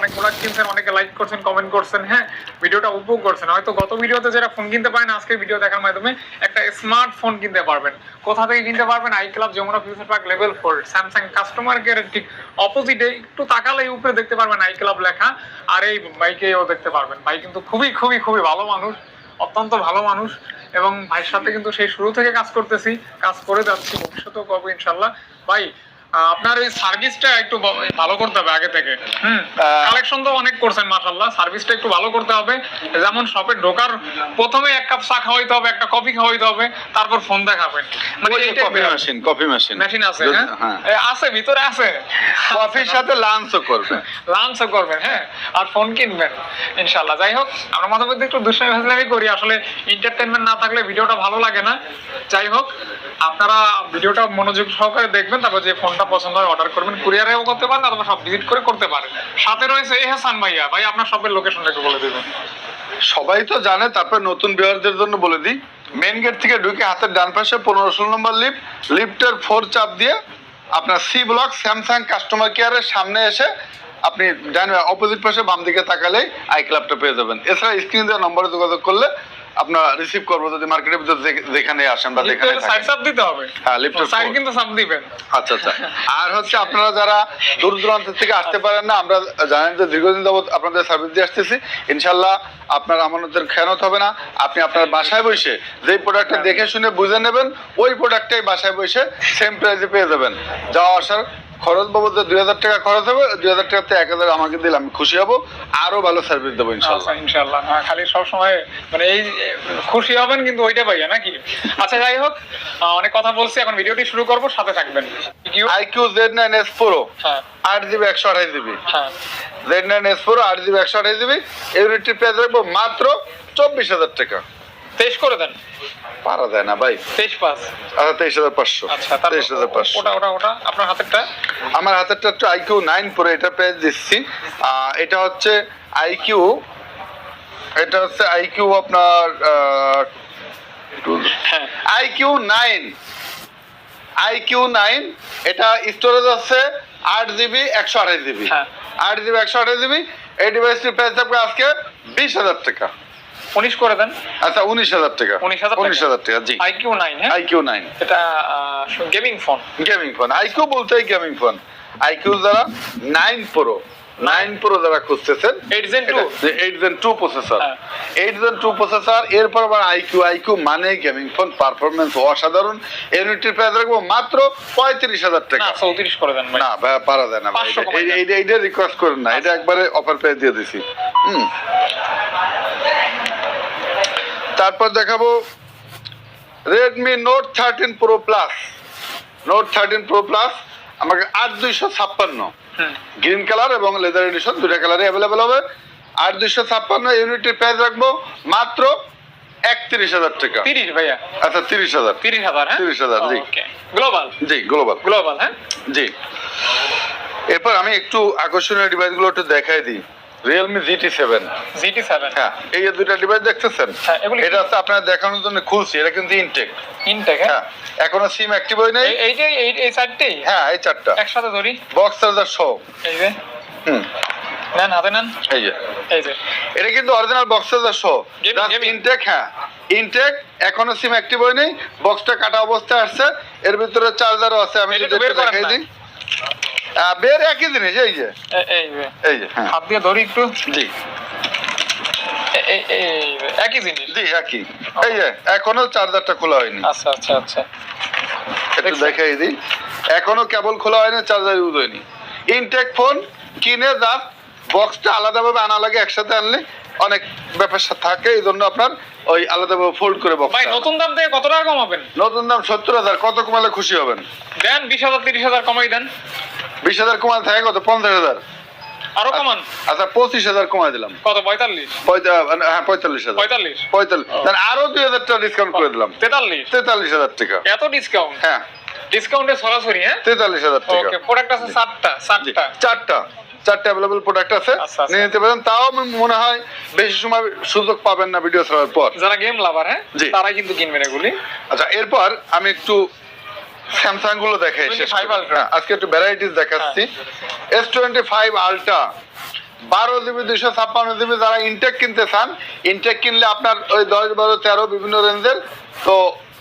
অনেক প্রোডাক্ট কিনছেন, অনেকে লাইক করছেন কমেন্ট করছেন হ্যাঁ ভিডিওটা উপভোগ করছেন। হয়তো গত ভিডিওতে যারা ফোন কিনতে পারেন আজকে ভিডিও দেখার মাধ্যমে একটা স্মার্টফোন কিনতে পারবেন। কোথা থেকে কিনতে পারবেন? I Club Jamuna future park level four Samsung customer কেয়ারের ঠিক অপোজিটে একটু তাকালে উপরে দেখতে পারবেন আই ক্লাব লেখা, আর এই বাইকেও দেখতে পারবেন। ভাই কিন্তু খুবই খুবই খুবই ভালো মানুষ, অত্যন্ত ভালো মানুষ, এবং ভাইয়ের সাথে কিন্তু সেই শুরু থেকে কাজ করতেছি, কাজ করে যাচ্ছি, ভবিষ্যতেও করব ইনশাল্লাহ। ভাই আপনার এই সার্ভিসটা একটু ভালো করতে হবে আগে থেকে। হুম। কালেকশন তো অনেক করছেন মাশাল্লাহ সার্ভিসটা একটু ভালো করতে হবে। যেমন শপে ঢোকার প্রথমে এক কাপ চা খাওয়াইতে হবে একটা কফি খাওয়াইতে হবে তারপর ফোন দেখাবেন। মানে coffee machine coffee machine machine আছে হ্যাঁ? হ্যাঁ। আছে ভিতরে আছে। কফির সাথে লাঞ্চও করবে। লাঞ্চও করবেন হ্যাঁ? আর ফোন কিনবেন ইনশাল্লাহ যাই হোক আমরা মাঝে মধ্যে একটু দুষ্টামি ফাজলামি করি। আসলে এন্টারটেনমেন্ট না থাকলে ভিডিওটা ভালো লাগে না। যাই হোক আপনারা ভিডিওটা মনোযোগ সহকারে দেখবেন তারপর যে ফোনটা পছন্দ হয় অর্ডার করবেন কুরিয়ারেও করতে পারেন অথবা সব ভিজিট করে করতে পারেন। সাথে রয়েছে এহসান ভাইয়া, ভাই আপনার শপের লোকেশনটা একটু বলে দেবেন। সবাই তো জানে, তারপরে নতুন বিহারদের জন্য বলে দিই মেন গেট থেকে ঢুকে হাতের ডান পাশে পনেরো ষোলো নম্বর লিফট লিফটের ফোর চাপ দিয়ে আপনার সি ব্লক স্যামসাং কাস্টমার কেয়ারের সামনে এসে আপনি ডান অপোজিট পাশে বাম দিকে তাকালেই আই ক্লাবটা পেয়ে যাবেন। এছাড়া স্ক্রিন দেওয়া নম্বরে যোগাযোগ করলে আপনার রিসিভ করব যদি যে- যেখানে আসেন বা যেখানে সাইড সাপ দিতে হবে। হ্যাঁ, lift সাইড কিন্তু সাপ দিবেন। আচ্ছা আচ্ছা। আর হচ্ছে আপনারা যারা দূর দূরান্ত থেকে আসতে পারেন না আমরা জানেন যে দীর্ঘদিন যাবত আপনাদের সার্ভিস দিয়ে আসতেছি। ইনশাল্লাহ আপনার আমানতের খেয়ানত হবে না। আপনি আপনার বাসায় বসে যেই প্রোডাক্টটা দেখে শুনে বুঝে নেবেন ওই প্রোডাক্টটাই বাসায় বসে সেম প্রাইসে পেয়ে যাবেন। যাওয়া আসার খরচ বাবদ দুই হাজার টাকা খরচ হবে দুই হাজার টাকাতে এক হাজার আমাকে দিলে আমি খুশি হব আরও ভালো সার্ভিস দেবো ইনশাল্লাহ। আচ্ছা ইনশাল্লাহ। খালি সব সময় মানে এই খুশি হবেন কিন্তু ওইটা পাইয়া নাকি? আচ্ছা যাই হোক অনেক কথা বলছি এখন ভিডিওটি শুরু করব সাথে থাকবেন। কি I Z nine S pro হ্যাঁ। আট জিবি একশো আঠাশ জিবি। হ্যাঁ। জেড নাইন এস প্রো আট জিবি একশো আঠাশ জিবি। ইউনিটটির প্রাইস রাখব মাত্র চব্বিশ হাজার টাকা। তেইশ করে দেন। পারা যায় না ভাই। তেইশ পাস আচ্ছা তেইশ হাজার পাঁচশো। আচ্ছা তেইশ হাজার পাঁচশো। ওটা ওটা ওটা আপনার হাতেরটা? আমার হাতেরটা একটু আইকিউ নাইন পরে এটা প্রাইস দিচ্ছি। এটা হচ্ছে আইকিউ এটা হচ্ছে আইকিউ আপনার হ্যাঁ। আইকিউ নাইন আইকিউ নাইন এটা স্টোরেজ আছে আট জিবি একশো আঠাশ জিবি হ্যাঁ। আট জিবি একশো আঠাশ জিবি এই ডিভাইসটির প্রাইস থাকবে আজকে বিশ হাজার টাকা। উনিশ করে দেন। আচ্ছা উনিশ হাজার টাকা। 19,000 টাকা? উনিশ হাজার টাকা জি। আইকিউ নাইন হ্যাঁ? আইকিউ নাইন এটা gaming phone gaming phone iQOO বলতে গেমিং ফোন আইকিউ যারা নাইন প্রো নাইন প্রো যারা খুঁজতেছেন 8 Gen 2? Eight gen two processor. Eight gen two processor এরপর আবার আইকিউ আইকিউ মানে গেমিং ফোন পারফরমেন্স অসাধারণ। ইউনিটির প্রাইস রাখব মাত্র পঁয়ত্রিশ হাজার টাকা। চৌত্রিশ করে দেন না পারা যায় না ভাই। 500 কমাই এই- দেন। এইটা রিকোয়েস্ট করেন না। এটা একবারে অফার প্রাইস দিয়ে দিছি। হুম। তারপর দেখাবো Redmi note thirteen pro plus note thirteen pro plus আমাকে আট দুইশো ছাপ্পান্ন। গ্রিন কালার এবং লেদার এডিশন দুটা কালারে অ্যাভেলেবেল হবে। আট দুইশো ছাপ্পান্ন ইউনিটের প্রাইস রাখব মাত্র একত্রিশ হাজার টাকা। তিরিশ ভাইয়া। আচ্ছা তিরিশ হাজার। তিরিশ হাজার তিরিশ হাজার জি। গ্লোবাল জি গ্লোবাল গ্লোবাল হ্যাঁ? জি। এরপর আমি একটু আকর্ষণীয় ডিভাইসগুলো একটু দেখাই দিই। Realme GT seven GT seven হ্যাঁ এই যে দুইটা ডিভাইস দেখতেছেন হ্যাঁ? এটা হচ্ছে আপনার দেখানোর জন্য খুলছি এটা কিন্তু ইনটেক ইনটেক হ্যাঁ? এখনও সিম অ্যাক্টিভ হয় নাই। এই এইটাই এই চারটেই? হ্যাঁ এই চারটা। একসাথে ধরি। বক্স চার্জার সহ। এই যে। হুম। নেন হাতে নেন। এই যে। এই যে। এটা কিন্তু অরিজিনাল বক্স চার্জার সহ। ইনটেক হ্যাঁ। ইনটেক এখনও সিম অ্যাক্টিভ হয় নাই। বক্সটা কাটা অবস্থায় আসছে। এর ভিতরে চার্জারও আছে আমি যদি দেখাই দিই। বের একই জিনিস এই যে। এই যে। এই যে হ্যাঁ। হাত দিয়ে ধরি একটু। জি। একই জিনিস। জি একই। এই যে এখনও চার্জারটা খোলা হয়নি। আচ্ছা আচ্ছা আচ্ছা। একটু দেখাই দিই। এখনও কেবল খোলা হয়নি চার্জার ইউজ হয়নি। ইনটেক ফোন কিনে জাস্ট বক্সটা আলাদাভাবে আনা লাগে একসাথে আনলে অনেক ব্যাপার থাকে এই জন্য আপনার ওই আলাদাভাবে ফোল্ড করে বক্স ভাই নতুন দাম থেকে কত টাকা কমাবেন? নতুন দাম সত্তর হাজার কত কমালে খুশি হবেন? দেন বিশ হাজার তিরিশ হাজার কমাই দেন। বিশ হাজার কমালে থাকে কত? পঞ্চাশ হাজার। আরও কমান। আচ্ছা পঁচিশ হাজার কমাই দিলাম। কত? পঁয়তাল্লিশ। হ্যাঁ পঁয়তাল্লিশ হাজার। পঁয়তাল্লিশ। পঁয়তাল্লিশ। আরও দুই হাজার টাকা ডিসকাউন্ট করে দিলাম। তেতাল্লিশ। তেতাল্লিশ হাজার টাকা। এত ডিসকাউন্ট হ্যাঁ। ডিসকাউন্টে সরাসরি হ্যাঁ? তেতাল্লিশ হাজার টাকা। প্রোডাক্ট আছে জি, সাতটা চারটা। চারটা অ্যাভেলেবল প্রোডাক্ট আছে। আচ্ছা, আচ্ছা। নিয়ে নিতে পারেন। তাও মনে হয় বেশি সময় সুযোগ পাবেন না ভিডিও ছাড়ার পর। যারা গেম লাভার হ্যাঁ? জি। তারাই কিন্তু কিনবেন এগুলি। আচ্ছা এরপর আমি একটু স্যামসাংগুলো দেখাই শেষ 25 করি। Ultra। হ্যাঁ, আজকে একটু ভ্যারাইটিস দেখাচ্ছি এস টোয়েন্টি ফাইভ আলট্রা বারো জিবি দুইশো ছাপ্পান্ন জিবি যারা ইনটেক কিনতে চান ইনটেক কিনলে আপনার ওই দশ বারো তেরো বিভিন্ন রেঞ্জের তো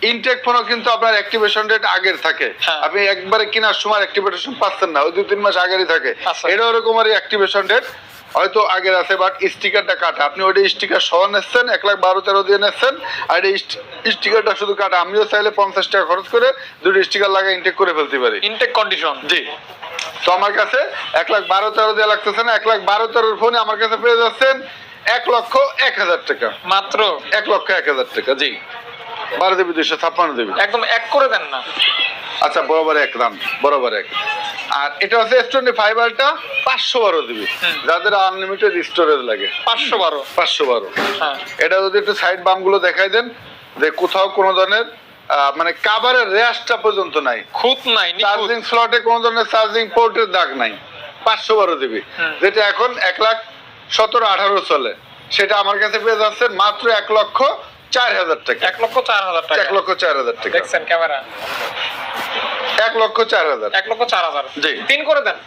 ইনটেক ফোনও কিন্তু আপনার অ্যাক্টিভেশন ডেট আগের থাকে হ্যাঁ। আপনি একবারে কেনার সময় অ্যাক্টিভেশন পাচ্ছেন না ওই দু তিন মাস আগেরই থাকে। এটা ওরকমেরই অ্যাক্টিভেশন ডেট হয়তো আগের আছে বাট স্টিকারটা কাটা। আপনি ওইটা স্টিকার সহ নিচ্ছেন এক লাখ বারো তেরো দিয়ে নিচ্ছেন আর এই স্টিকারটা শুধু কাটা। আমিও চাইলে পঞ্চাশ টাকা খরচ করে দুটো স্টিকার লাগা ইনটেক করে ফেলতে পারি। ইনটেক কন্ডিশন জি। তো আমার কাছে এক লাখ বারো তেরো দেওয়া লাগতেছে না এক লাখ বারো তেরোর ফোনে আমার কাছে পেয়ে যাচ্ছেন এক লক্ষ এক হাজার টাকা। মাত্র? এক লক্ষ এক হাজার টাকা জি। বারো দেবী দুইশো ছাপ্পান্ন দেবী। একদম এক করে দেন না। আচ্ছা বরাবর এক দাম বরাবর এক। আর এটা হচ্ছে এস টোয়েন্টি ফাইবারটা পাঁচশো বারো দিবি। যাদের আনলিমিটেড স্টোরেজ লাগে। পাঁচশো বারো। পাঁচশো বারো। হ্যাঁ। এটা যদি একটু সাইড বামগুলো দেখাই দেন যে কোথাও কোনো ধরনের মানে কাভারের রেয়াসটা পর্যন্ত নাই। খুঁত নাই চার্জিং স্লটে কোনো ধরনের চার্জিং পোর্টের দাগ নাই। পাঁচশো বারো দিবি। যেটা এখন এক লাখ সতেরো আঠারো চলে। সেটা আমার কাছে পেয়ে যাচ্ছেন মাত্র এক লক্ষ চার হাজার টাকা। এক লক্ষ চার হাজার টাকা। এক লক্ষ চার হাজার টাকা। দেখছেন ক্যামেরা। এক লক্ষ চার হাজার। এক লক্ষ চার হাজার। জি। তিন করে দেন।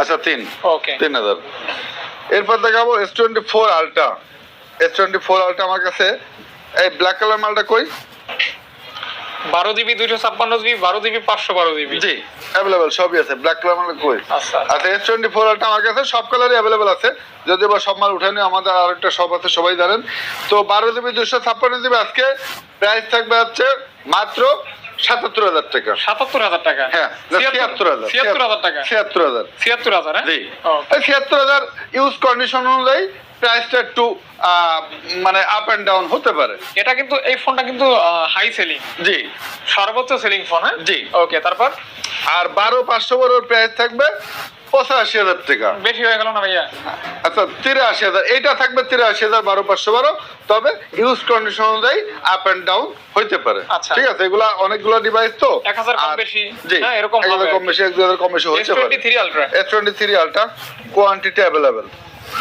আচ্ছা তিন। ওকে তিন হাজার। এরপর দেখাবো S twenty four ultra S twenty four ultra আমার কাছে। এই ব্ল্যাক কালার মালটা কই? বারো জিবি দুইশো ছাপ্পান্ন জিবি বারো জিবি পাঁচশো বারো জিবি। জি অ্যাভেলেবেল সবই আছে ব্ল্যাক কালার মালটা কই? আচ্ছা। এস টোয়েন্টি ফোর আলটা আমার কাছে সব কালারই অ্যাভেলেবেল আছে। যদি বা সব মাল উঠানি আমাদের আর একটা শপ আছে সবাই জানেন। তো বারো জিবি দুশো ছাপ্পান্ন জিবি আজকে প্রাইস থাকবে হচ্ছে মাত্র সাতাত্তর হাজার টাকা। সাতাত্তর হাজার টাকা? হ্যাঁ ছিয়াত্তর হাজার। ছিয়াত্তর হাজার টাকা? ছিয়াত্তর হাজার। ছিয়াত্তর হাজার হ্যাঁ? জি। ছিয়াত্তর হাজার ইউজ কন্ডিশন অনুযায়ী প্রাইসটা একটু মানে আপ অ্যান্ড ডাউন হতে পারে। এটা কিন্তু এই ফোনটা কিন্তু হাই সেলিং জি। সর্বোচ্চ সেলিং ফোন হ্যাঁ? জি। ওকে তারপর? আর বারো পাঁচশো বারোর প্রাইস থাকবে পঁচাশি হাজার টাকা। বেশি হয়ে গেল না ভাইয়া? আচ্ছা তিরাশি হাজার থাকবে তিরাশি হাজার বারো পাঁচশো বারো তবে ইউজ কন্ডিশন অনুযায়ী আপ অ্যান্ড ডাউন হইতে পারে। আচ্ছা। ঠিক আছে এগুলা অনেকগুলো ডিভাইস তো। এক হাজার কম বেশি, জি হ্যাঁ, এরকম কম বেশি এক হাজার কম বেশি এস হইতে পারে। Twenty three ultra S twenty three ultra quantity available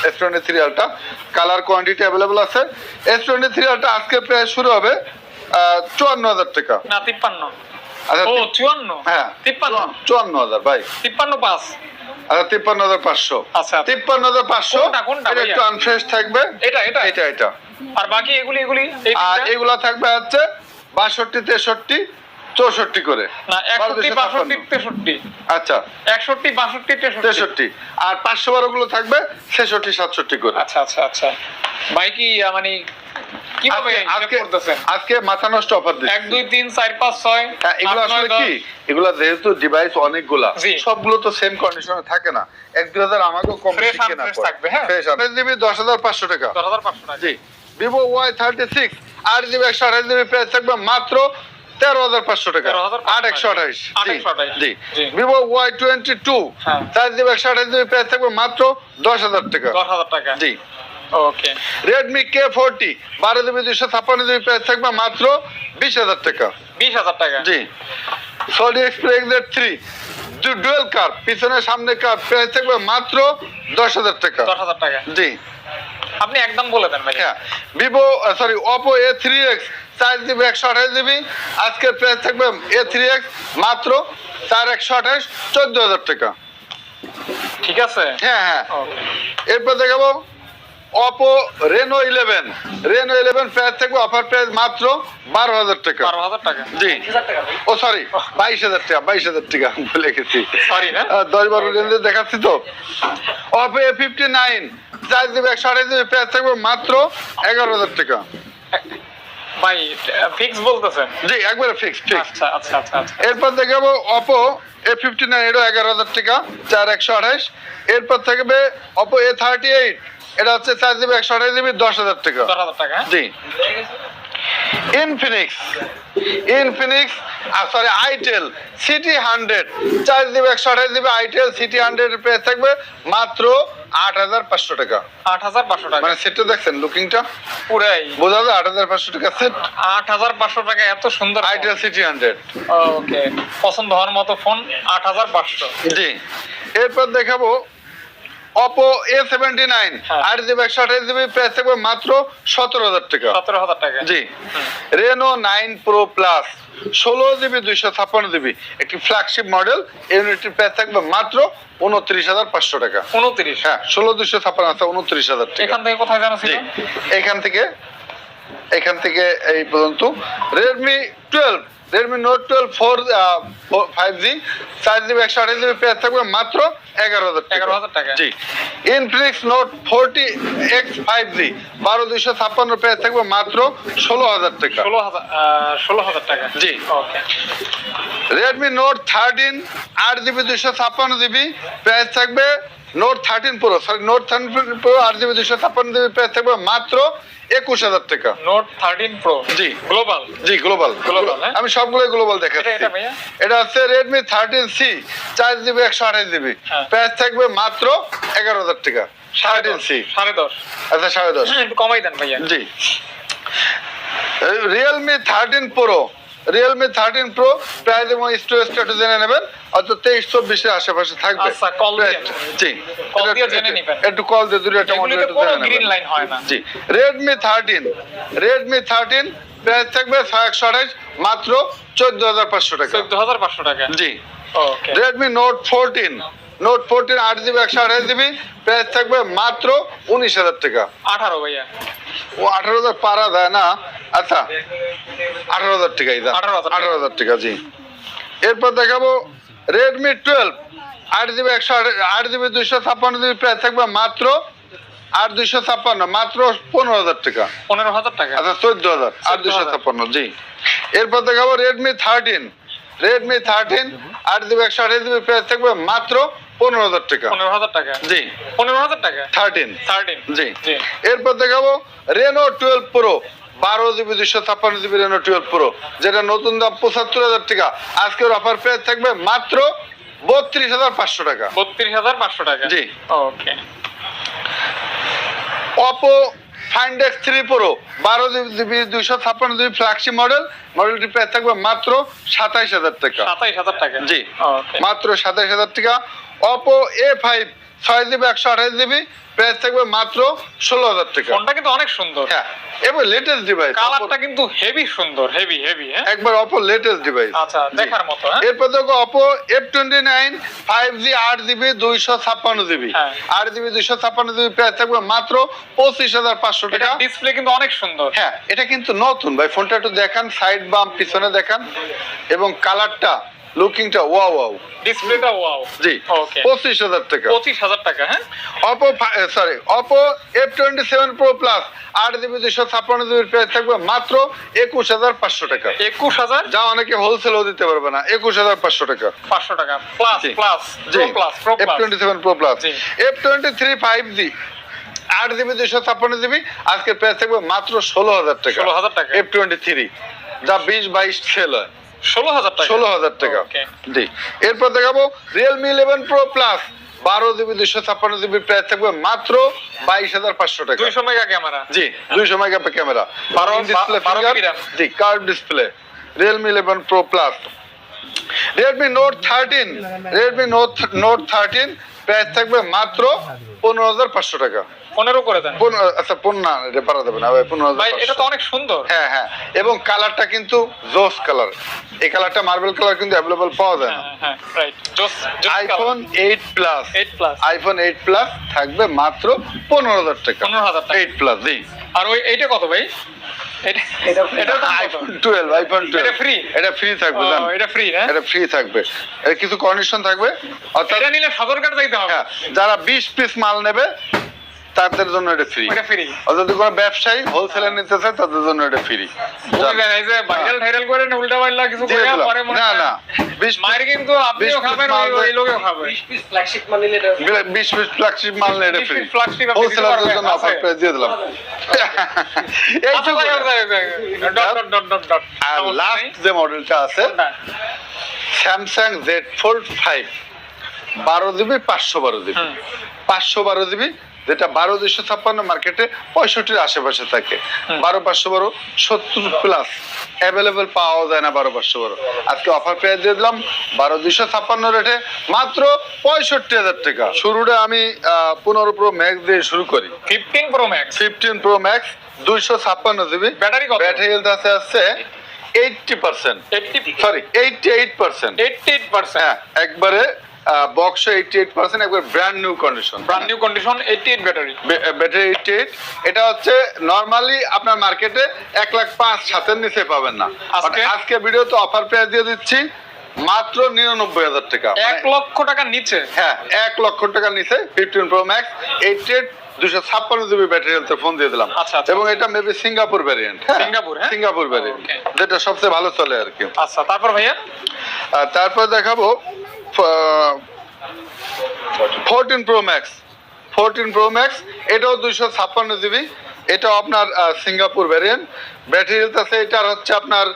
S twenty three ultra colour quantity available আছে। এস টোয়েন্টি থ্রি আলটা আজকে প্রায় শুরু হবে চুয়ান্ন হাজার টাকা। না তিপ্পান্ন। আচ্ছা ও চুয়ান্ন? হ্যাঁ। তিপ্পান্ন? চুয়ান্ন হাজার ভাই। তিপ্পান্ন পাঁচ। আচ্ছা তিপ্পান্ন হাজার পাঁচশো। আচ্ছা। তিপ্পান্ন হাজার পাঁচশো এটা একটু আনফ্রেশ থাকবে। এটা এটা? এটা এটা। আর বাকি এগুলি এগুলি? আর? এগুলা থাকবে হচ্ছে বাষট্টি তেষট্টি চৌষট্টি করে। না একষট্টি বাষট্টি তেষট্টি। আচ্ছা। একষট্টি বাষট্টি তেষট্টি। আর পাঁচশো বারো গুলো থাকবে ছেষট্টি সাতষট্টি করে। আচ্ছা আচ্ছা আচ্ছা। ভাই কি মানে কীভাবে আজকে- আজকে মাথা নষ্ট অফার দিচ্ছি। দুই তিন চার পাঁচ ছয় হ্যাঁ, এগুলো আসলে কি? এগুলো যেহেতু ডিভাইস অনেকগুলা সবগুলো তো সেম কন্ডিশনে থাকে না। এক দুই হাজার আমাকেও কম fresh পড়ে। থাকবে, হ্যাঁ? দশ হাজার পাঁচশো টাকা। দশ হাজার পাঁচশো টাকা। জি। ভিভো ওয়াই থার্টি সিক্স আট জিবি একশো আঠাশ জিবি প্রাইস থাকবে মাত্র তেরো হাজার পাঁচশো টাকা। আট একশো আঠাশ। জি। Vivo Y twenty two. চার জিবি একশো আঠাশ জিবি প্রাইস থাকবে মাত্র দশ হাজার টাকা। দশ হাজার টাকা। জি। ওকে। রেডমি কে ফোরটি বারো জিবি ছাপ্পান্ন জিবি প্রাইস থাকবে মাত্র বিশ হাজার টাকা। বিশ হাজার টাকা। জি। সনি এক্সপ্রেস থ্রি ডুয়েল কার পিছনে সামনে কার প্রাইস থাকবে মাত্র দশ হাজার টাকা। দশ হাজার টাকা। জি। আপনি একদম বলে দেন ভাই। হ্যাঁ। Vivo sorry Oppo A three X চার জিবি একশো আঠাশ জিবি। আজকের প্রাইস থাকবে এ থ্রি এক্স মাত্র চার একশো আঠাশ চোদ্দ হাজার টাকা। ঠিক আছে? হ্যাঁ হ্যাঁ। এরপর দেখাবো Oppo Reno eleven Reno eleven price থাকবে অফার প্রাইস মাত্র বারো হাজার টাকা। বারো হাজার টাকা? জি। ও সরি বাইশ হাজার টাকা বাইশ হাজার টাকা বলে গেছি। সরি দশ বারো রেঞ্জে দেখাচ্ছি তো। অপো এ ফিফটি নাইন চার জিবি একশো আঠাশ জিবি প্রাইস থাকবে মাত্র এগারো হাজার টাকা। ভাই ফিক্স বলতেছেন জি একবারে ফিক্স ফিক্স আচ্ছা আচ্ছা আচ্ছা আচ্ছা। এরপর দেখাবো অপো এ ফিফটি নাইন এটাও এগারো হাজার টাকা চার একশো আঠাশ। এরপর থাকবে অপো এ থার্টি এইট এটা হচ্ছে চার জিবি একশো আঠাশ জিবি দশ হাজার টাকা। দশ হাজার টাকা হ্যাঁ? জি। ইনফিনিক্স ইনফিনিক্স আর সরি আইটেল সিটি হান্ড্রেড চার জিবি একশো আঠাশ GB itel city hundred price থাকবে মাত্র আট হাজার পাঁচশো টাকা। আট হাজার পাঁচশো টাকা। মানে সেটটা দেখছেন লুকিংটা পুরাই। বোঝা যায় আট হাজার পাঁচশো টাকা সেট আট হাজার পাঁচশো টাকা এত সুন্দর আইটেল সিটি হান্ড্রেড ওকে পছন্দ হওয়ার মতো ফোন আট হাজার পাঁচশো। জি। এরপর দেখাবো অপো এ সেভেন্টি নাইন। আট জিবি একশো আঠাশ জিবি প্রাইস থাকবে মাত্র সতেরো হাজার টাকা। সতেরো হাজার টাকা। জি। রেনো নাইন প্রো প্লাস ষোলো জিবি দুইশো ছাপ্পান্ন জিবি একটি ফ্ল্যাগশিপ মডেল ইউনিটির প্রাইস থাকবে মাত্র উনত্রিশ হাজার পাঁচশো টাকা। উনত্রিশ? হ্যাঁ ষোলো দুইশো ছাপ্পান্ন আছে উনত্রিশ হাজার টাকা। এখান থেকে কোথায় জানা এখান থেকে এখান থেকে এই পর্যন্ত। Redmi twelve Redmi note twelve four five G চার জিবি একশো আঠাশ জিবি প্রাইস থাকবে মাত্র এগারো হাজার 11,000 টাকা। জি। Infinix note forty X five G বারো দুইশো ছাপ্পান্ন প্রাইস থাকবে মাত্র ষোলো হাজার টাকা। ষোলো হাজার ষোলো হাজার টাকা। জি। ওকে রেডমি নোট থার্টিন আট জিবি দুইশো ছাপ্পান্ন জিবি প্রাইস থাকবে note thirteen pro sorry note thirteen pro আট জিবি দুইশো ছাপ্পান্ন জিবি প্রাইস থাকবে মাত্র একুশ হাজার টাকা। নোট থার্টিন প্রো জি। গ্লোবাল জি গ্লোবাল হ্যাঁ? আমি সবগুলো গ্লোবাল দেখাচ্ছি। এটা- হচ্ছে রেডমি থার্টিন সি চার জিবি একশো আঠাশ জিবি হ্যাঁ। প্রাইস থাকবে মাত্র এগারো হাজার টাকা। থার্টিন সি সাড়ে দশ। আচ্ছা সাড়ে দশ। একটু কমাই দেন ভাইয়া। জি। Realme thirteen pro realme thirteen pro price এবং স্টোরেজটা জেনে নেবেন। অত তেইশ চব্বিশের আশেপাশে থাকবে। আচ্ছা, জি। একটু- কল দিয়ে দূরে একটা মডেল জি। Redmi thirteen Redmi thirteen price থাকবে ছয় একশো আঠাশ মাত্র চোদ্দ হাজার পাঁচশো টাকা। চোদ্দ হাজার পাঁচশো টাকা। জি। Redmi note fourteen note fourteen আট জিবি একশো আঠাশ জিবি। প্রাইস থাকবে মাত্র উনিশ হাজার টাকা। আঠারো ভাইয়া। ও আঠারো হাজার পারা দেয় না? আচ্ছা আঠারো হাজার টাকাই দেন 18,000 টাকা। আঠারো হাজার টাকা জি। এরপর দেখাবো রেডমি টুয়েলভ আট জিবি একশো আট জিবি দুইশো ছাপ্পান্ন জিবি প্রাইস থাকবে মাত্র আট দুইশো ছাপ্পান্ন মাত্র পনেরো হাজার টাকা। পনেরো হাজার টাকা। আচ্ছা চোদ্দ হাজার আট দুশো 14,000 ছাপ্পান্ন জি। এরপর দেখাবো রেডমি থার্টিন রেডমি থার্টিন আট জিবি একশো আঠাশ জিবি প্রাইস থাকবে মাত্র পনেরো হাজার টাকা। পনেরো হাজার টাকা? জি। পনেরো হাজার টাকা? থার্টিন থার্টিন জি। জি। এরপর দেখাবো রেনো টুয়েলভ প্রো বারো জিবি দুশো ছাপ্পান্ন জিবি রেনো টুয়েলভ প্রো যেটা নতুন দাম পঁচাত্তর হাজার টাকা। আজকের অফার প্রাইস থাকবে মাত্র বত্রিশ হাজার পাঁচশো টাকা। বত্রিশ হাজার পাঁচশো টাকা। জি। Okay Oppo find X three pro বারো জিবি দুইশো ছাপ্পান্ন জিবি ফ্ল্যাগশিপ মডেল মডেলটি প্রাইস থাকবে মাত্র সাতাইশ হাজার টাকা। সাতাইশ হাজার টাকা? জি। মাত্র সাতাইশ হাজার টাকা। অপো এ ফাইভ ছয় জিবি একশো আঠাশ জিবি প্রাইস থাকবে মাত্র ষোলো হাজার টাকা। ফোনটা কিন্তু অনেক সুন্দর। হ্যাঁ এবার লেটেস্ট ডিভাইস কালারটা কিন্তু হেভি সুন্দর হেভি হেভি হ্যাঁ? একবার অপো লেটেস্ট ডিভাইস আচ্ছা দেখার মতো হ্যাঁ? এরপর দেখো Oppo F twenty nine five G আট জিবি দুইশো ছাপ্পান্ন জিবি হ্যাঁ। আট জিবি দুইশো ছাপ্পান্ন জিবি প্রাইস থাকবে মাত্র পঁচিশ হাজার পাঁচশো টাকা। ডিসপ্লে কিন্তু অনেক সুন্দর। হ্যাঁ এটা কিন্তু নতুন। ভাই ফোনটা একটু দেখান সাইড বাম পিছনে দেখান। এবং কালারটা লুকিংটা ওয়াও ওয়াও ডিসপ্লেটা ওয়াও জি। ওকে পঁচিশ হাজার টাকা। পঁচিশ হাজার টাকা হ্যাঁ? Oppo sorry Oppo F twenty seven pro plus আট জিবি দুইশো ছাপ্পান্ন জিবির প্রাইস থাকবে মাত্র একুশ হাজার পাঁচশো টাকা। একুশ হাজার? যা অনেকে হোলসেলও দিতে পারবে না একুশ হাজার পাঁচশো টাকা। পাঁচশো টাকা প্লাস প্লাস জি। Plus F twenty seven pro plus. F twenty three five G আট জিবি দুইশো ছাপ্পান্ন জিবি আজকের প্রাইস থাকবে মাত্র ষোলো হাজার টাকা। ষোলো হাজার টাকা। এফ টোয়েন্টি থ্রি যা বিশ বাইশ সেল হয়। ষোলো হাজার টাকা। ষোলো হাজার টাকা। জি। এরপর দেখাবো রিয়েলমি ইলেভেন প্রো প্লাস বারো জিবি দুইশো ছাপ্পান্ন জিবি প্রাইস থাকবে মাত্র বাইশ হাজার পাঁচশো টাকা। দুইশো মেগা ক্যামেরা জি দুইশো ক্যামেরা বারো- ডিসপ্লে জি curve display realme eleven pro plus Redmi note thirteen Redmi note note thirteen price থাকবে মাত্র পনেরো হাজার পাঁচশো টাকা। পনেরো করে দেন। আচ্ছা পনেরো না এটা পারা যাবে না পনেরো হাজার এটা তো অনেক সুন্দর। হ্যাঁ হ্যাঁ এবং কালারটা কিন্তু জোস কালার। এই কালারটা মার্বেল কালার কিন্তু অ্যাভেলেবল পাওয়া যায় না। IPhone eight plus eight plus iPhone eight plus থাকবে মাত্র পনেরো হাজার টাকা। পনেরো হাজার টাকা। এইট প্লাস জি। আর ওই এইটা কত ভাই? এটা এটা আইফোন এটা ফ্রি এটা ফ্রি থাকবে এটা ফ্রি না এটা ফ্রি থাকবে। এর কিছু কন্ডিশন থাকবে? অর্থাৎ এটা নিলে সদরঘাট যাইতে হবে। হ্যাঁ, যারা বিশ পিস মাল নেবে তাদের জন্য এটা ফ্রি এটা ফ্রি আর যদি কোনো ব্যবসায়ী হোলসেলে নিতে চায় তাদের জন্য এটা ফ্রি এই যে ভাইরাল টাইরাল করেন উল্টা পাল্টা কিছু করে পরে মনে না না। বিশ মায়ের কিন্তু আপনিও খাবেন ওই- ওই লোকেও খাবে। ফ্ল্যাগশিপ নিলে এটা বিশ পিস ফ্ল্যাগশিপ মাল নিলে এটা ফ্রি piece flagship আপনি দিতে হোলসেলারদের জন্য অফার প্রাইস দিয়ে দিলাম। এইটুকু। যাই হোক, যাই হোক, যাই হোক। Dot, dot, dot, dot, dot. আর লাস্ট যে মডেলটা আছে স্যামসাং জেড ফোল্ড ফাইভ বারো জিবি পাঁচশো বারো জিবি পাঁচশো বারো জিবি যেটা বারো দুইশো ছাপ্পান্ন মার্কেটে পঁয়ষট্টির আশেপাশে থাকে। বারো পাঁচশো বারো সত্তর প্লাস অ্যাভেলেবেল পাওয়া যায় না বারো পাঁচশো বারো আজকে অফার পেয়ে দিয়ে দিলাম বারো দুইশো ছাপ্পান্ন রেটে মাত্র পঁয়ষট্টি হাজার টাকা। শুরুটা আমি পনেরো প্রো ম্যাক্স দিয়ে শুরু করি। Fifteen pro max fifteen pro max দুইশো ছাপ্পান্ন জিবি ব্যাটারি? ব্যাটারি হেলথ আছে আছে eighty percent eighty sorry eighty eight percent eighty eight percent হ্যাঁ একবারে বক্স এইটটি এইট পার্সেন্ট একবার brand new condition brand new condition eighty eight battery battery eighty eight এটা হচ্ছে normally আপনার মার্কেটে এক লাখ পাঁচ সাতের নিচে পাবেন না। আজকে? আজকে ভিডিওতে অফার প্রাইস দিয়ে দিচ্ছি মাত্র নিরানব্বই হাজার টাকা। এক লক্ষ টাকার নিচে? হ্যাঁ এক লক্ষ টাকার নিচে fifteen pro max eight eight দুশো ছাপ্পান্ন জিবি ব্যাটারি হেলথে ফোন দিয়ে দিলাম। আচ্ছা, আচ্ছা। এবং এটা মেবি সিঙ্গাপুর ভ্যারিয়েন্ট সিঙ্গাপুর, হ্যাঁ? সিঙ্গাপুর ভ্যারিয়েন্ট যেটা সবচেয়ে ভালো চলে আর কি। আচ্ছা তারপর ভাইয়া? তারপর দেখাবো fourteen pro max fourteen pro max এটাও দুইশো ছাপ্পান্ন জিবি এটাও আপনার সিঙ্গাপুর ভ্যারিয়েন্ট ব্যাটারি আছে, এটার হচ্ছে আপনার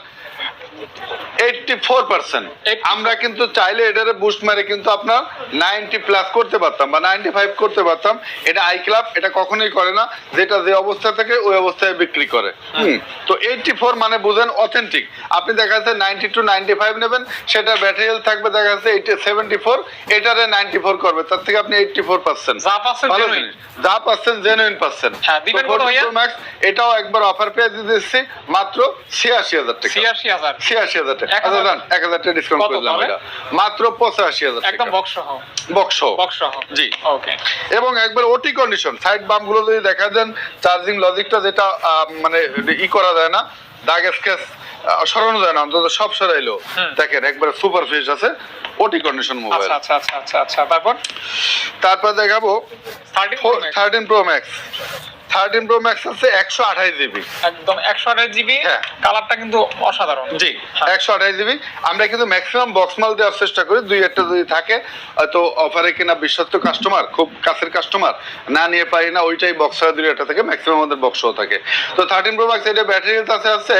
এইটটি ফোর পার্সেন্ট আমরা কিন্তু চাইলে এটারে বুস্ট মারে কিন্তু আপনার নাইনটি প্লাস করতে পারতাম বা নাইনটি ফাইভ করতে পারতাম। এটা আই ক্লাব এটা কখনোই করে না। যেটা যে অবস্থা থেকে ওই অবস্থায় বিক্রি করে। হুম। তো এইটটি ফোর মানে বুঝেন অথেন্টিক আপনি দেখা যাচ্ছে নাইনটি টু নাইনটি ফাইভ নেবেন সেটা ব্যাটারি হেলথ থাকবে দেখা যাচ্ছে এইটি সেভেন্টি ফোর এটারে নাইনটি ফোর করবে। তার থেকে আপনি এইটটি ফোর পার্সেন্ট যা পাচ্ছেন পাচ্ছেন জেনুইন পাচ্ছেন হ্যাঁ, এটাও একবার অফার পেয়ে দিতেছি মাত্র ছিয়াশি হাজার টাকা। ছিয়াশি হাজার। ছিয়াশি হাজার টাকা। আচ্ছা হাজার- এক হাজার টাকা ডিসকাউন্ট করে দিলাম এটা মাত্র পঁচাশি হাজার একদম বক্স সহ বক্স। বক্স সহ জি। ওকে। এবং একবার ওটি কন্ডিশন সাইড বামগুলো যদি দেখা দেন চার্জিং লজিকটা যেটা মানে ই করা যায় না দাগ স্কেচ সরানো যায় না অন্তত সব সরাইলো। দেখেন একবার সুপার ফ্রেশ আছে ওটি কন্ডিশন মোবাইল আচ্ছা আচ্ছা আচ্ছা আচ্ছা তারপর? তারপর দেখাবো thirteen pro max thirteen pro max আছে একশো আঠাশ জিবি একদম একশো আঠাশ জিবি হ্যাঁ। কালারটা কিন্তু অসাধারণ জি হ্যাঁ। একশো আঠাশ জিবি আমরা কিন্তু ম্যাক্সিমাম বক্স মাল দেওয়ার চেষ্টা করি দুই একটা যদি থাকে তো অফারে কিনা বিশ্বস্ত কাস্টমার খুব কাছের কাস্টমার না নিয়ে পারি না ওইটাই বক্স দুই একটা থাকে ম্যাক্সিমাম আমাদের বক্সও থাকে তো থার্টিন প্রো ম্যাক্স এটা ব্যাটারি হেলথ আছে আছে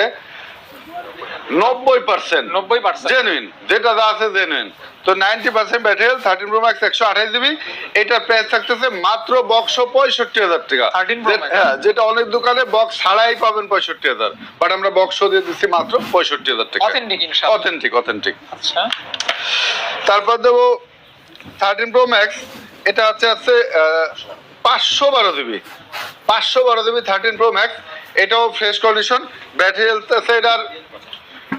নব্বই পার্সেন্ট নব্বই পার্সেন্ট জেনুইন যেটা যা আছে জেনুইন তো ninety percent battery health thirteen pro max একশো আঠাশ জিবি এটার প্রাইস থাকতেছে মাত্র বক্স পঁয়ষট্টি হাজার টাকা। 13 Pro যে- Max। হ্যাঁ যেটা অনেক দোকানে বক্স ছাড়াই পাবেন পঁয়ষট্টি হাজার। বাট আমরা বক্স দিয়ে দিচ্ছি মাত্র পঁয়ষট্টি হাজার টাকা। অথেন্টিক অথেন্টিক অথেন্টিক আচ্ছা। তারপর দেবো থার্টিন প্রো ম্যাক্স এটা হচ্ছে আছে পাঁচশো বারো জিবি পাঁচশো বারো জিবি থার্টিন প্রো ম্যাক্স এটাও ফ্রেশ কন্ডিশন ব্যাটারি হেলথ আছে এটার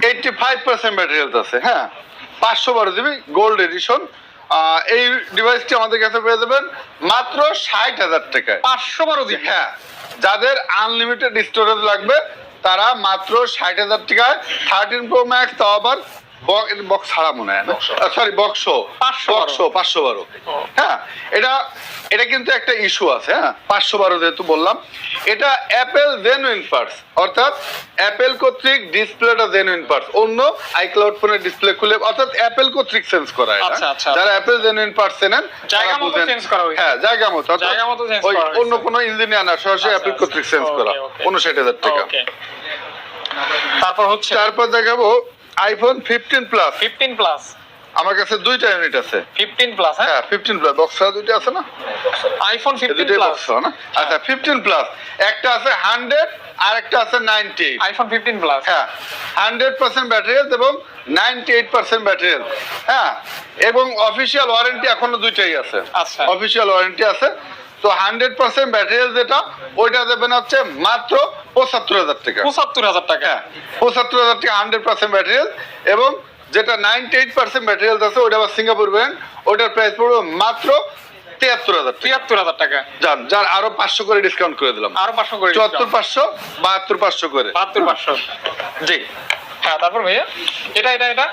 eighty five percent battery health আছে হ্যাঁ? পাঁচশো বারো জিবি গোল্ড এডিশন এই ডিভাইসটি আমাদের কাছে পেয়ে দেবেন মাত্র ষাট হাজার টাকায়। পাঁচশো বারো জিবি? হ্যাঁ যাদের আনলিমিটেড স্টোরেজ লাগবে তারা মাত্র ষাট হাজার টাকায়। থার্টিন প্রো ম্যাক্স তাও আবার বক্স ছাড়া মনে হয় সরি বক্স 512 বক্স। পাঁচশো বারো। হ্যাঁ এটা এটা কিন্তু একটা ইস্যু আছে হ্যাঁ পাঁচশো বারো যেহেতু বললাম। এটা অ্যাপেল জেনুইন পার্টস অর্থাৎ অ্যাপেল কর্তৃক ডিসপ্লেটা জেনুইন পার্টস অন্য আইক্লাউড ফোনের ডিসপ্লে খুলে অর্থাৎ অ্যাপেল কর্তৃক চেঞ্জ করা এটা। আচ্ছা, আচ্ছা। যারা অ্যাপেল জেনুইন পার্টস চেনেন জায়গা মতো change করা হয়েছে। হ্যাঁ জায়গা মতো জায়গা মতো করা অন্য কোনো ইঞ্জিনিয়ার না সরাসরি অ্যাপেল আচ্ছা। কর্তৃক চেঞ্জ করা। Okay, okay. উনষাট হাজার টাকা। তারপর হচ্ছে তারপর দেখাবো iPhone fifteen plus fifteen plus আমার কাছে দুইটা ইউনিট আছে। ফিফটিন প্লাস হ্যাঁ? হ্যাঁ ফিফটিন প্লাস বক্স দুইটা আছে না? আইফোন এই ফিফটিন দুইটাই প্লাস বক্স না? আচ্ছা ফিফটিন প্লাস একটা আছে হান্ড্রেড আর একটা আছে নাইনটি আইফোন ফিফটিন প্লাস হ্যাঁ হান্ড্রেড পার্সেন্ট ব্যাটারি হেলথ এবং ninety eight percent battery health হ্যাঁ এবং অফিসিয়াল ওয়ারেন্টি এখনও দুইটাই আছে। আচ্ছা। অফিসিয়াল ওয়ারেন্টি আছে। তো হান্ড্রেড পার্সেন্ট ব্যাটারি হেলথ যেটা ওইটা দেবেন হচ্ছে মাত্র পঁচাত্তর হাজার টাকা। পঁচাত্তর হাজার টাকা। হ্যাঁ পঁচাত্তর হাজার টাকা হান্ড্রেড পার্সেন্ট ব্যাটারি এবং যেটা নাইনটি এইট পার্সেন্ট ব্যাটারি আছে ওটা আবার সিঙ্গাপুর ব্র্যান্ড ওটার প্রাইস পড়বে মাত্র তিয়াত্তর হাজার তিয়াত্তর হাজার টাকা। যান যার আরও পাঁচশো করে ডিসকাউন্ট করে দিলাম। আরও পাঁচশো করে চুয়াত্তর পাঁচশো বাহাত্তর পাঁচশো করে। বাহাত্তর পাঁচশো। জি। হ্যাঁ তারপর ভাইয়া? এটা এটা এটা?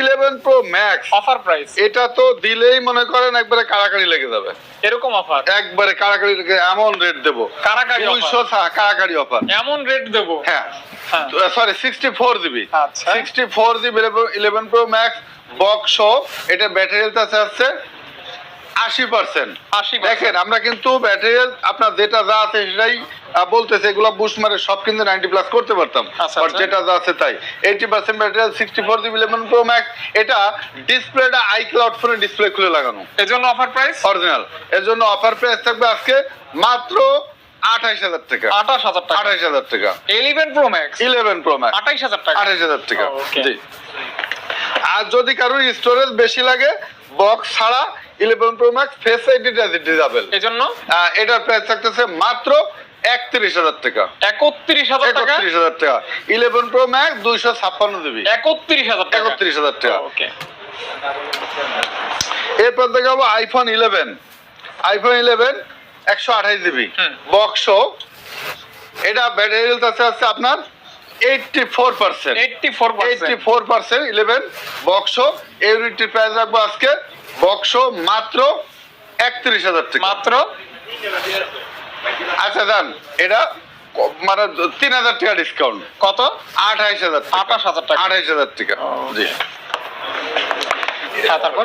Eleven pro max offer price এটা তো দিলেই মনে করেন একবারে কারাকারি লেগে যাবে। এরকম অফার একবারে কারাকারি এমন রেট দেবো। কারাকারি দুইশো কারাকারি অফার এমন রেট দেবো? হ্যাঁ। Sorry sixty four GB. Sixty four GB eleven pro max box এটা ব্যাটারি আছে। আশি পার্সেন্ট 80% দেখেন আমরা কিন্তু ব্যাটারি আপনার যেটা যা আছে সেটাই বলতেছে এগুলো বুশ মারে সব কিন্তু নাইনটি প্লাস করতে পারতাম। আচ্ছা, বাট আচ্ছা। যেটা যা আছে তাই। Eighty percent battery sixty four GB eleven Pro Max এটা ডিসপ্লেটা আই ক্লাউড ফোনে ডিসপ্লে খুলে লাগানো। এজন্য অফার প্রাইস অরিজিনাল এর জন্য অফার প্রাইস থাকবে আজকে মাত্র আঠাইশ হাজার টাকা। আঠাশ হাজার টাকা। আঠাইশ হাজার টাকা। Eleven Pro Max eleven Pro Max আঠাইশ হাজার টাকা। আঠাইশ হাজার টাকা। জি। আর যদি কারোর স্টোরেজ বেশি লাগে বক্স ছাড়া ইলেভেন প্রো ম্যাক্স ফেস আইডিটা ডিজাবেল এজন্য? এটার প্রাইস থাকতেছে মাত্র একত্রিশ হাজার টাকা। একত্রিশ হাজার টাকা? একত্রিশ হাজার টাকা। ইলেভেন প্রো ম্যাক্স দুইশো ছাপ্পান্ন জিবি একত্রিশ হাজার টাকা। একত্রিশ হাজার টাকা। ওকে। এরপর দেখাবো আইফোন ইলেভেন আইফোন ইলেভেন একশো আঠাইশ জিবি বক্স এটা ব্যাটারি হেলথ আছে আছে আপনার eighty four percent eighty four eighty four percent eleven box ইউনিটির price রাখব আজকে। বক্স মাত্র একত্রিশ হাজার টাকা। মাত্র? আচ্ছা যান এটা মানে তিন হাজার টাকা ডিসকাউন্ট কত? আঠাইশ হাজার আঠাশ হাজার টাকা। আঠাইশ হাজার টাকা। জি। হ্যাঁ তারপর?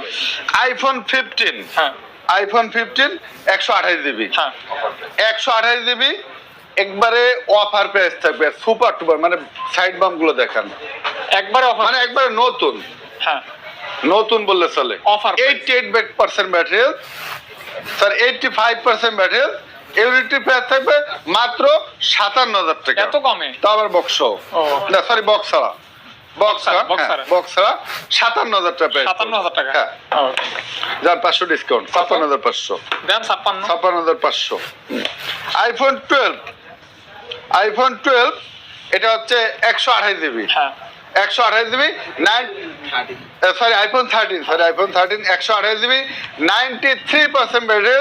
আইফোন ফিফটিন হ্যাঁ। আইফোন ফিফটিন একশো আঠাইশ জিবি হ্যাঁ। একশো আঠাইশ জিবি একবারে অফার প্রাইস থাকবে। সুপার টুপার মানে সাইড বামগুলো দেখান। একবারে অফার মানে একবারে নতুন। হ্যাঁ। নতুন বললে চলে। Price. Eighty eight percent battery sir eighty five percent battery unity price থাকবে মাত্র সাতান্ন হাজার টাকা। এত কমে? তা আবার বক্স ও। না সরি বক্স ছাড়া। বক্স ছাড়া box ছাড়া। বক্স ছাড়া সাতান্ন হাজার টাকা সাতান্ন হাজার টাকা। হ্যাঁ। যার পাঁচশো ডিসকাউন্ট ছাপ্পান্ন হাজার পাঁচশো। ছাপ্পান্ন। ছাপ্পান্ন হাজার পাঁচশো। আইফোন টুয়েলভ আইফোন টুয়েলভ এটা হচ্ছে একশো আঠাশ জিবি হ্যাঁ। একশো আঠাশ GB? Nine sorry iPhone thirteen sorry iPhone thirteen একশো আঠাশ GB ninety three percent battery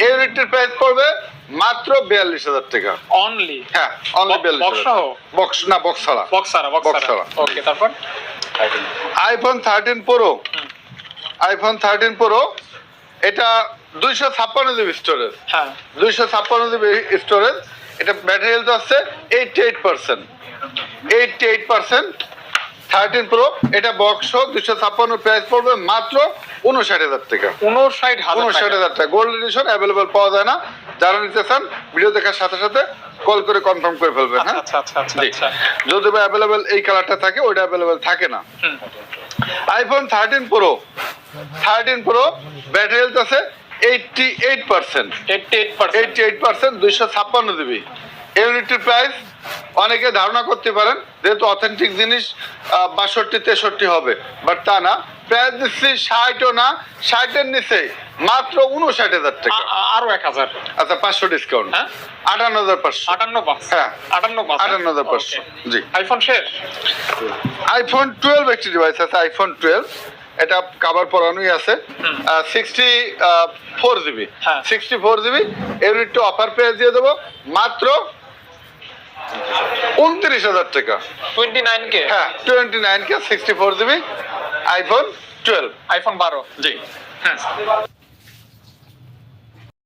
ইউনিটের প্রাইস পড়বে মাত্র বিয়াল্লিশ হাজার টাকা। অনলি হ্যাঁ অনলি Box- বিয়াল্লিশ box সহ? বক্স না বক্স ছাড়া। বক্স ছাড়া বক্স ছাড়া। ছাড়া। ওকে তারপর? IPhone thirteen Pro iPhone thirteen Pro এটা দুইশো ছাপ্পান্ন জিবি স্টোরেজ হ্যাঁ। দুইশো ছাপ্পান্ন জিবি স্টোরেজ এটা ব্যাটারি হেলথ আছে eighty eight percent eighty eight percent thirteen Pro এটা বক্স দুশো ছাপ্পান্ন প্রাইস পড়বে মাত্র উনষাট হাজার টাকা। উনষাট উনষাট হাজার টাকা গোল্ড এডিশন অ্যাভেলেবল পাওয়া যায় না। যারা নিতে চান ভিডিও দেখার সাথে সাথে কল করে কনফার্ম করে ফেলবেন হ্যাঁ? আচ্ছা আচ্ছা আচ্ছা। আচ্ছা। যদি বা অ্যাভেলেবেল এই কালারটা থাকে ওইটা অ্যাভেলেবেল থাকে না। IPhone thirteen Pro thirteen Pro battery health আছে eighty eight percent eighty eight percent eighty eight percent দুইশো ছাপ্পান্ন জিবি ইউনিটির প্রাইস অনেকে ধারণা করতে পারেন যেহেতু অথেন্টিক জিনিস বাষট্টি তেষট্টি হবে। বাট তা না প্রাইস দিচ্ছি ষাটও না ষাটের নিচে মাত্র উনষাট হাজার টাকা। আরও এক হাজার। আচ্ছা পাঁচশো ডিসকাউন্ট হ্যাঁ? আটান্ন হাজার পাঁচশো। আটান্ন হ্যাঁ। আটান্ন আটান্ন হাজার পাঁচশো জি। আইফোন শেষ? আইফোন টুয়েলভ একটি ডিভাইস আছে আইফোন টুয়েলভ এটা কাভার পরানোই আছে। সিক্সটি ফোর জিবি হ্যাঁ। সিক্সটি ফোর জিবি ইউনিটটা অফার পেয়ে দিয়ে দেবো মাত্র উনত্রিশ হাজার টাকা। টোয়েন্টি নাইন কে হ্যাঁ twenty nine K sixty four GB iPhone twelve iPhone বারো? জি। হ্যাঁ।